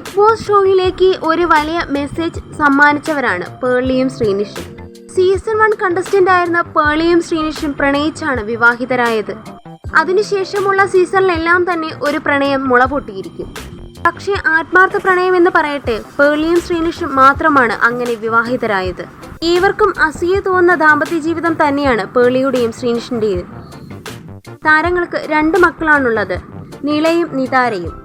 Big boss ഷോയിലേക്ക് ഒരു വലിയ മെസ്സേജ് സമ്മാനിച്ചവരാണ് പേർളിയും ശ്രീനിഷും. സീസൺ വൺ കണ്ടസ്റ്റന്റ് ആയിരുന്ന പേർളിയും ശ്രീനിഷും പ്രണയിച്ചാണ് വിവാഹിതരായത്. അതിനുശേഷമുള്ള സീസണിലെല്ലാം തന്നെ ഒരു പ്രണയം മുള പൊട്ടിയിരിക്കും പക്ഷേ ആത്മാർത്ഥ പ്രണയം എന്ന് പറയട്ടെ പേർളിയും ശ്രീനിഷും മാത്രമാണ് അങ്ങനെ വിവാഹിതരായത്. ഏവർക്കും അസൂയ തോന്നുന്ന ദാമ്പത്യ ജീവിതം തന്നെയാണ് പേർളിയുടെയും ശ്രീനിഷിന്റെയും താരങ്ങൾക്ക് രണ്ട് മക്കളാണുള്ളത് നീളയും നിതാരയും.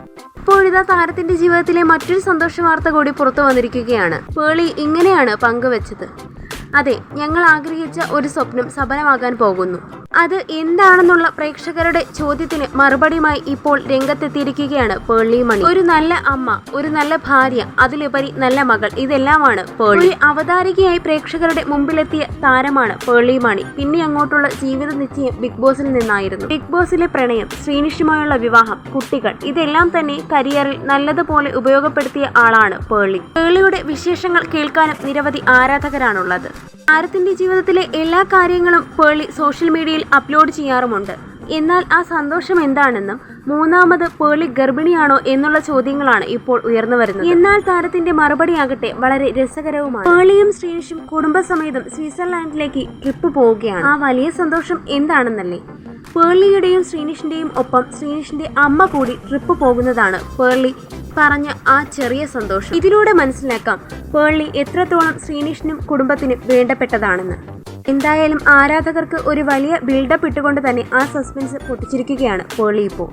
ഇപ്പോഴിതാ താരത്തിന്റെ ജീവിതത്തിലെ മറ്റൊരു സന്തോഷ വാർത്ത കൂടി പുറത്തു വന്നിരിക്കുകയാണ്. പേളി ഇങ്ങനെയാണ് പങ്കുവച്ചത്. അതെ ഞങ്ങൾ ആഗ്രഹിച്ച ഒരു സ്വപ്നം സഫലമാകാൻ പോകുന്നു. അത് എന്താണെന്നുള്ള പ്രേക്ഷകരുടെ ചോദ്യത്തിന് മറുപടിയുമായി ഇപ്പോൾ രംഗത്തെത്തിയിരിക്കുകയാണ് പേളി മണി. ഒരു നല്ല അമ്മ ഒരു നല്ല ഭാര്യ അതിലുപരി നല്ല മകൾ ഇതെല്ലാമാണ് ഒരു അവതാരികയായി പ്രേക്ഷകരുടെ മുമ്പിലെത്തിയ താരമാണ് പേളി മണി. പിന്നെ അങ്ങോട്ടുള്ള ജീവിത നിശ്ചയം ബിഗ് ബോസിൽ നിന്നായിരുന്നു. ബിഗ് ബോസിലെ പ്രണയം ശ്രീനിഷുമായുള്ള വിവാഹം കുട്ടികൾ ഇതെല്ലാം തന്നെ കരിയറിൽ നല്ലതുപോലെ ഉപയോഗപ്പെടുത്തിയ ആളാണ് പേളി. പേളിയുടെ വിശേഷങ്ങൾ കേൾക്കാനും നിരവധി ആരാധകരാണുള്ളത്. താരത്തിന്റെ ജീവിതത്തിലെ എല്ലാ കാര്യങ്ങളും പേളി സോഷ്യൽ മീഡിയയിൽ അപ്ലോഡ് ചെയ്യാറുമുണ്ട്. എന്നാൽ ആ സന്തോഷം എന്താണെന്നും മൂന്നാമത് പേളി ഗർഭിണിയാണോ എന്നുള്ള ചോദ്യങ്ങളാണ് ഇപ്പോൾ ഉയർന്നു വരുന്നത്. എന്നാൽ താരത്തിന്റെ മറുപടി ആകട്ടെ വളരെ രസകരവുമാണ്. പേളിയും ശ്രീനിഷും കുടുംബസമേതം സ്വിറ്റ്സർലാൻഡിലേക്ക് ട്രിപ്പ് പോവുകയാണ്. ആ വലിയ സന്തോഷം എന്താണെന്നല്ലേ? പേളിയുടെയും ശ്രീനിഷിന്റെയും ഒപ്പം ശ്രീനിഷിന്റെ അമ്മ കൂടി ട്രിപ്പ് പോകുന്നതാണ് പേർളി പറഞ്ഞ ആ ചെറിയ സന്തോഷം. ഇതിലൂടെ മനസ്സിലാക്കാം പേളി എത്രത്തോളം ശ്രീനിഷിനും കുടുംബത്തിനും വേണ്ടപ്പെട്ടതാണെന്ന്. എന്തായാലും ആരാധകർക്ക് ഒരു വലിയ ബിൽഡപ്പ് ഇട്ടുകൊണ്ട് തന്നെ ആ സസ്പെൻസ് പൊട്ടിച്ചിരിക്കുകയാണ് പേളി ഇപ്പോൾ.